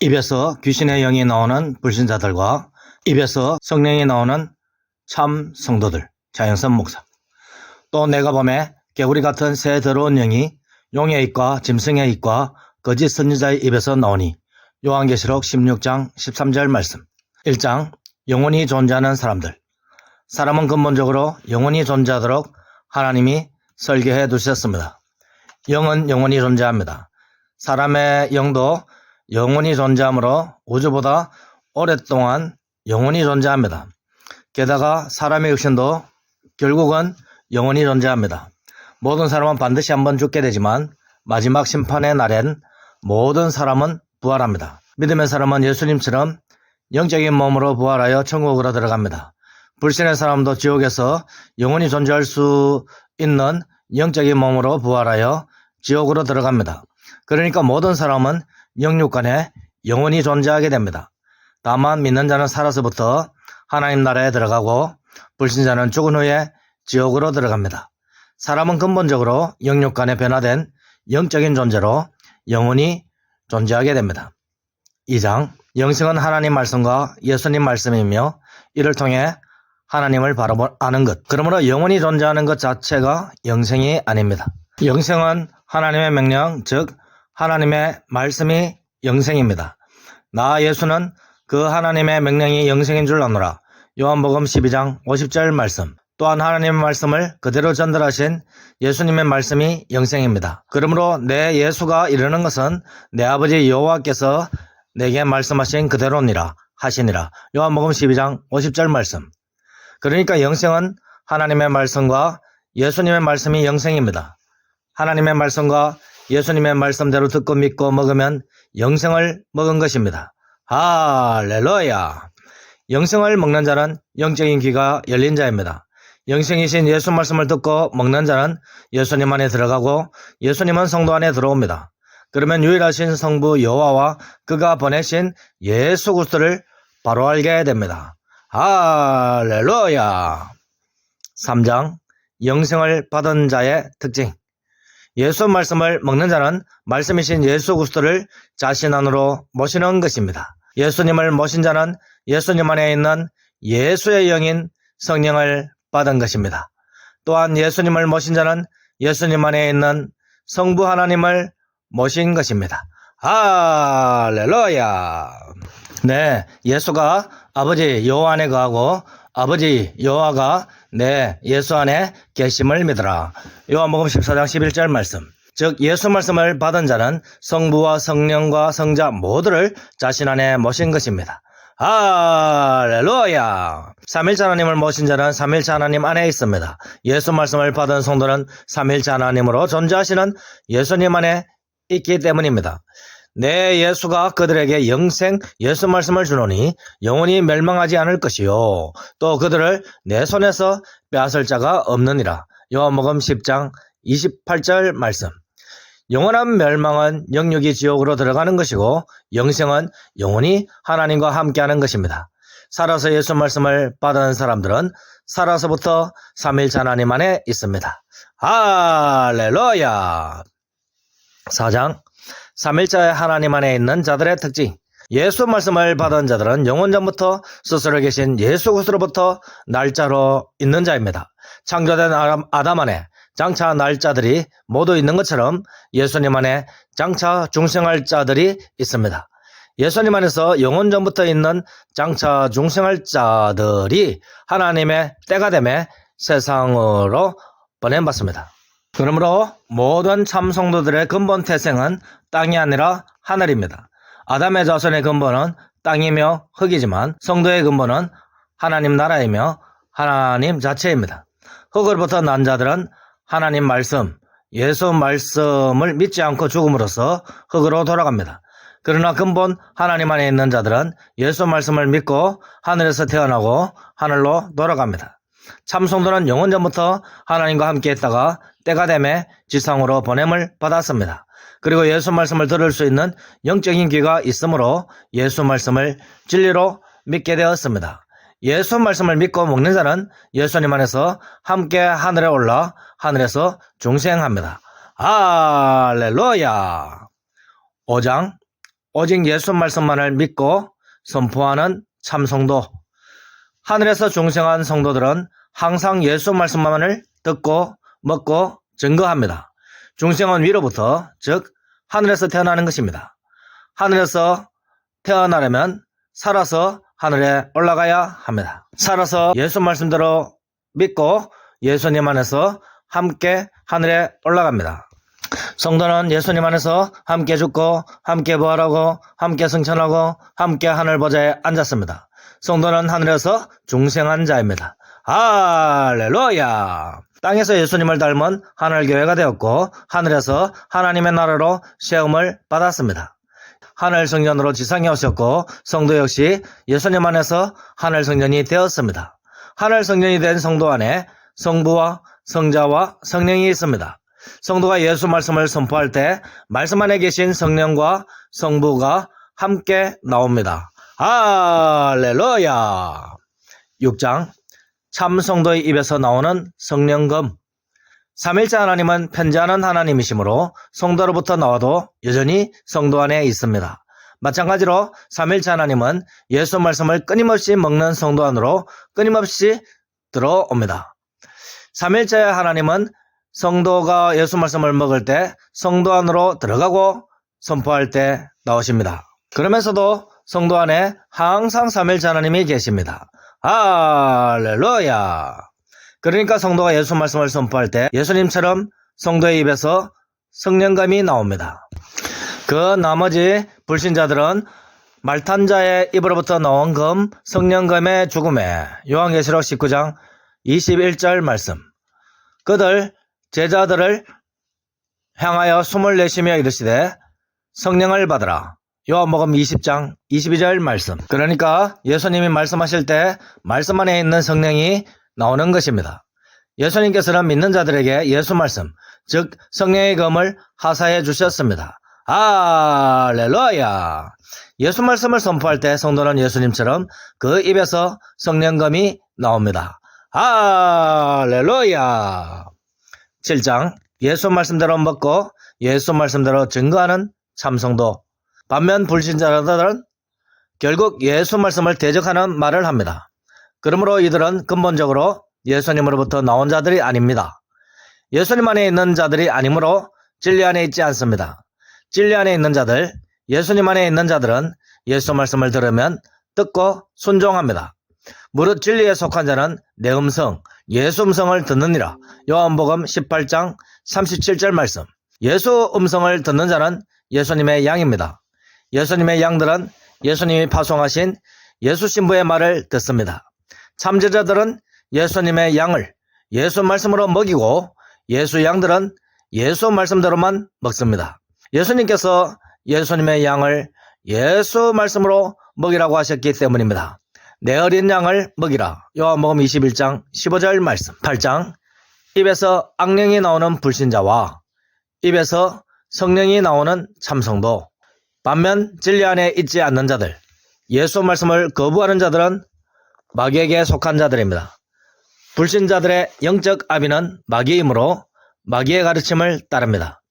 입에서 귀신의 영이 나오는 불신자들과 입에서 성령이 나오는 참 성도들 자연선 목사 또 내가 봄에 개구리 같은 새 더러운 영이 용의 입과 짐승의 입과 거짓 선지자의 입에서 나오니 요한계시록 16장 13절 말씀 1장 영원히 존재하는 사람들 사람은 근본적으로 영원히 존재하도록 하나님이 설계해 두셨습니다. 영은 영원히 존재합니다. 사람의 영도 영원히 존재하므로 우주보다 오랫동안 영원히 존재합니다. 게다가 사람의 육신도 결국은 영원히 존재합니다. 모든 사람은 반드시 한번 죽게 되지만 마지막 심판의 날엔 모든 사람은 부활합니다. 믿음의 사람은 예수님처럼 영적인 몸으로 부활하여 천국으로 들어갑니다. 불신의 사람도 지옥에서 영원히 존재할 수 있는 영적인 몸으로 부활하여 지옥으로 들어갑니다. 그러니까 모든 사람은 영육 간에 영원히 존재하게 됩니다. 다만 믿는 자는 살아서부터 하나님 나라에 들어가고 불신자는 죽은 후에 지옥으로 들어갑니다. 사람은 근본적으로 영육 간에 변화된 영적인 존재로 영원히 존재하게 됩니다. 2장 영생은 하나님 말씀과 예수님 말씀이며 이를 통해 하나님을 바라보는 것. 그러므로 영원히 존재하는 것 자체가 영생이 아닙니다. 영생은 하나님의 명령, 즉 하나님의 말씀이 영생입니다. 나 예수는 그 하나님의 명령이 영생인 줄 아노라. 요한복음 12장 50절 말씀. 또한 하나님의 말씀을 그대로 전달하신 예수님의 말씀이 영생입니다. 그러므로 내 예수가 이르는 것은 내 아버지 여호와께서 내게 말씀하신 그대로니라 하시니라. 요한복음 12장 50절 말씀. 그러니까 영생은 하나님의 말씀과 예수님의 말씀이 영생입니다. 하나님의 말씀과 예수님의 말씀대로 듣고 믿고 먹으면 영생을 먹은 것입니다. 할렐루야! 영생을 먹는 자는 영적인 귀가 열린 자입니다. 영생이신 예수 말씀을 듣고 먹는 자는 예수님 안에 들어가고 예수님은 성도 안에 들어옵니다. 그러면 유일하신 성부 여호와와 그가 보내신 예수 그리스도를 바로 알게 됩니다. 할렐루야. 3장 영생을 받은 자의 특징 예수 말씀을 먹는 자는 말씀이신 예수 그리스도를 자신 안으로 모시는 것입니다. 예수님을 모신 자는 예수님 안에 있는 예수의 영인 성령을 받은 것입니다. 또한 예수님을 모신 자는 예수님 안에 있는 성부 하나님을 모신 것입니다. 할렐루야. 네, 예수가 아버지 여호와 안에 거하고 아버지 여호와가 내 예수 안에 계심을 믿으라. 요한복음 14장 11절 말씀. 즉 예수 말씀을 받은 자는 성부와 성령과 성자 모두를 자신 안에 모신 것입니다. 할렐루야! 삼일차 하나님을 모신 자는 삼일차 하나님 안에 있습니다. 예수 말씀을 받은 성도는 삼일차 하나님으로 존재하시는 예수님 안에 있기 때문입니다. 내 예수가 그들에게 영생 예수 말씀을 주노니 영원히 멸망하지 않을 것이요 또 그들을 내 손에서 빼앗을 자가 없느니라. 요한복음 10장 28절 말씀. 영원한 멸망은 영육이 지옥으로 들어가는 것이고 영생은 영원히 하나님과 함께하는 것입니다. 살아서 예수 말씀을 받은 사람들은 살아서부터 삼일차 하나님 안에 있습니다. 할렐루야. 4장 삼일자의 하나님 안에 있는 자들의 특징 예수 말씀을 받은 자들은 영원 전부터 스스로 계신 예수 그리스도로부터 날짜로 있는 자입니다. 창조된 아담, 안에 장차 날짜들이 모두 있는 것처럼 예수님 안에 장차 중생할 자들이 있습니다. 예수님 안에서 영원 전부터 있는 장차 중생할 자들이 하나님의 때가 되매 세상으로 보냄받습니다. 그러므로 모든 참성도들의 근본 태생은 땅이 아니라 하늘입니다. 아담의 자손의 근본은 땅이며 흙이지만 성도의 근본은 하나님 나라이며 하나님 자체입니다. 흙으로부터 난 자들은 하나님 말씀, 예수 말씀을 믿지 않고 죽음으로써 흙으로 돌아갑니다. 그러나 근본 하나님 안에 있는 자들은 예수 말씀을 믿고 하늘에서 태어나고 하늘로 돌아갑니다. 참성도는 영원 전부터 하나님과 함께 했다가 때가 되매 지상으로 보냄을 받았습니다. 그리고 예수 말씀을 들을 수 있는 영적인 귀가 있으므로 예수 말씀을 진리로 믿게 되었습니다. 예수 말씀을 믿고 먹는 자는 예수님 안에서 함께 하늘에 올라 하늘에서 중생합니다. 할렐루야. 5장 오직 예수 말씀만을 믿고 선포하는 참성도. 하늘에서 중생한 성도들은 항상 예수 말씀만을 듣고 먹고 증거합니다. 중생은 위로부터, 즉, 하늘에서 태어나는 것입니다. 하늘에서 태어나려면 살아서 하늘에 올라가야 합니다. 살아서 예수 말씀대로 믿고 예수님 안에서 함께 하늘에 올라갑니다. 성도는 예수님 안에서 함께 죽고 함께 부활하고 함께 승천하고 함께 하늘 보좌에 앉았습니다. 성도는 하늘에서 중생한 자입니다. 할렐루야! 땅에서 예수님을 닮은 하늘교회가 되었고 하늘에서 하나님의 나라로 시험을 받았습니다. 하늘 성전으로 지상에 오셨고 성도 역시 예수님 안에서 하늘 성전이 되었습니다. 하늘 성전이 된 성도 안에 성부와 성자와 성령이 있습니다. 성도가 예수 말씀을 선포할 때 말씀 안에 계신 성령과 성부가 함께 나옵니다. 할렐루야! 6장 참 성도의 입에서 나오는 성령금 삼일째 하나님은 편지하는 하나님이시므로 성도로부터 나와도 여전히 성도 안에 있습니다. 마찬가지로 삼일째 하나님은 예수 말씀을 끊임없이 먹는 성도 안으로 끊임없이 들어옵니다. 삼일째 하나님은 성도가 예수 말씀을 먹을 때 성도 안으로 들어가고 선포할 때 나오십니다. 그러면서도 성도 안에 항상 삼일째 하나님이 계십니다. 할렐루야! 그러니까 성도가 예수 말씀을 선포할 때 예수님처럼 성도의 입에서 성령감이 나옵니다. 그 나머지 불신자들은 말탄자의 입으로부터 나온 금, 성령감의 죽음에 요한계시록 19장 21절 말씀. 그들 제자들을 향하여 숨을 내쉬며 이르시되 성령을 받으라. 요한복음 20장 22절 말씀. 그러니까 예수님이 말씀하실 때 말씀 안에 있는 성령이 나오는 것입니다. 예수님께서는 믿는 자들에게 예수 말씀, 즉 성령의 검을 하사해 주셨습니다. 할렐루야! 예수 말씀을 선포할 때 성도는 예수님처럼 그 입에서 성령검이 나옵니다. 할렐루야! 7장 예수 말씀대로 먹고 예수 말씀대로 증거하는 참성도 반면 불신자들은 결국 예수 말씀을 대적하는 말을 합니다. 그러므로 이들은 근본적으로 예수님으로부터 나온 자들이 아닙니다. 예수님 안에 있는 자들이 아니므로 진리 안에 있지 않습니다. 진리 안에 있는 자들, 예수님 안에 있는 자들은 예수 말씀을 들으면 듣고 순종합니다. 무릇 진리에 속한 자는 내 음성, 예수 음성을 듣느니라. 요한복음 18장 37절 말씀. 예수 음성을 듣는 자는 예수님의 양입니다. 예수님의 양들은 예수님이 파송하신 예수 신부의 말을 듣습니다. 참제자들은 예수님의 양을 예수 말씀으로 먹이고 예수 양들은 예수 말씀대로만 먹습니다. 예수님께서 예수님의 양을 예수 말씀으로 먹이라고 하셨기 때문입니다. 내 어린 양을 먹이라. 요한복음 21장 15절 말씀. 8장 입에서 악령이 나오는 불신자와 입에서 성령이 나오는 참성도 반면 진리 안에 있지 않는 자들 예수 말씀을 거부하는 자들은 마귀에게 속한 자들입니다. 불신자들의 영적 아비는 마귀이므로 마귀의 가르침을 따릅니다.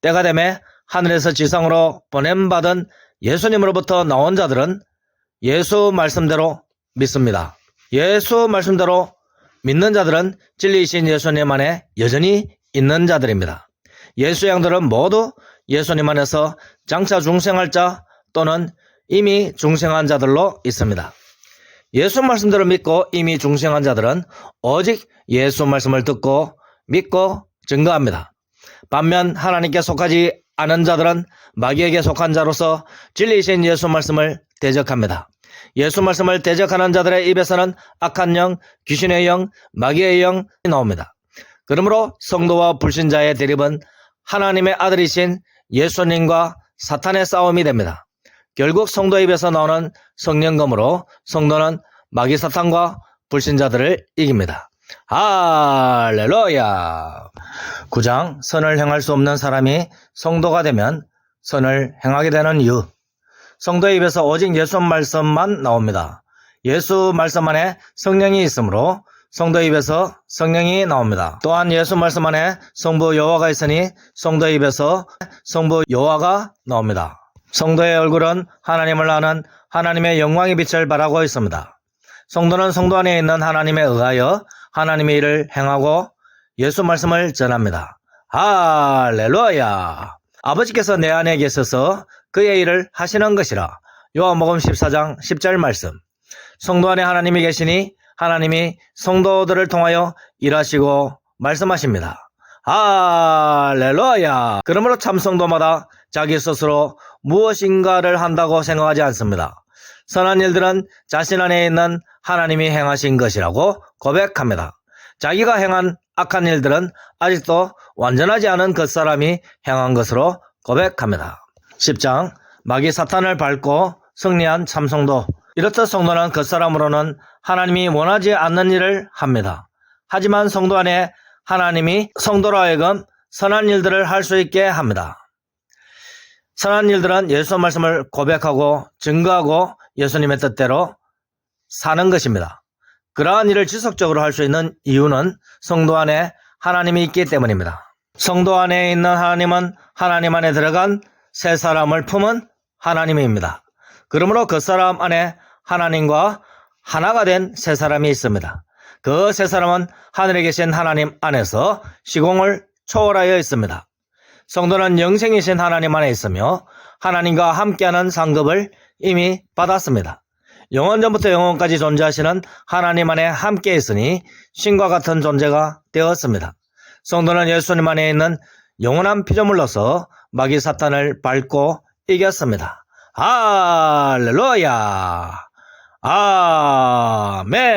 때가 되매 하늘에서 지상으로 보냄받은 예수님으로부터 나온 자들은 예수 말씀대로 믿습니다. 예수 말씀대로 믿는 자들은 진리이신 예수님 안에 여전히 있는 자들입니다. 예수 양들은 모두 예수님 안에서 장차 중생할 자 또는 이미 중생한 자들로 있습니다. 예수 말씀대로 믿고 이미 중생한 자들은 오직 예수 말씀을 듣고 믿고 증거합니다. 반면 하나님께 속하지 않은 자들은 마귀에게 속한 자로서 진리이신 예수 말씀을 대적합니다. 예수 말씀을 대적하는 자들의 입에서는 악한 영, 귀신의 영, 마귀의 영이 나옵니다. 그러므로 성도와 불신자의 대립은 하나님의 아들이신 예수님과 사탄의 싸움이 됩니다. 결국 성도 입에서 나오는 성령검으로 성도는 마귀 사탄과 불신자들을 이깁니다. 할렐루야! 9장 선을 행할 수 없는 사람이 성도가 되면 선을 행하게 되는 이유. 성도의 입에서 오직 예수 말씀만 나옵니다. 예수 말씀 안에 성령이 있으므로 성도 입에서 성령이 나옵니다. 또한 예수 말씀 안에 성부 여호와가 있으니 성도 입에서 성부 여호와가 나옵니다. 성도의 얼굴은 하나님을 아는 하나님의 영광의 빛을 발하고 있습니다. 성도는 성도 안에 있는 하나님에 의하여 하나님의 일을 행하고 예수 말씀을 전합니다. 할렐루야! 아버지께서 내 안에 계셔서 그의 일을 하시는 것이라. 요한복음 14장 10절 말씀. 성도 안에 하나님이 계시니 하나님이 성도들을 통하여 일하시고 말씀하십니다. 할렐루야! 그러므로 참 성도마다 자기 스스로 무엇인가를 한다고 생각하지 않습니다. 선한 일들은 자신 안에 있는 하나님이 행하신 것이라고 고백합니다. 자기가 행한 악한 일들은 아직도 완전하지 않은 그 사람이 행한 것으로 고백합니다. 10장 마귀 사탄을 밟고 승리한 참성도 이렇듯 성도는 그 사람으로는 하나님이 원하지 않는 일을 합니다. 하지만 성도 안에 하나님이 성도로 하여금 선한 일들을 할 수 있게 합니다. 선한 일들은 예수 말씀을 고백하고 증거하고 예수님의 뜻대로 사는 것입니다. 그러한 일을 지속적으로 할 수 있는 이유는 성도 안에 하나님이 있기 때문입니다. 성도 안에 있는 하나님은 하나님 안에 들어간 새 사람을 품은 하나님입니다. 그러므로 그 사람 안에 하나님과 하나가 된새 사람이 있습니다. 그새 사람은 하늘에 계신 하나님 안에서 시공을 초월하여 있습니다. 성도는 영생이신 하나님 안에 있으며 하나님과 함께하는 상급을 이미 받았습니다. 영원 전부터 영원까지 존재하시는 하나님 안에 함께 있으니 신과 같은 존재가 되었습니다. 성도는 예수님 안에 있는 영원한 피조물로서 마귀 사탄을 밟고 이겼습니다. 할렐루야! 아멘!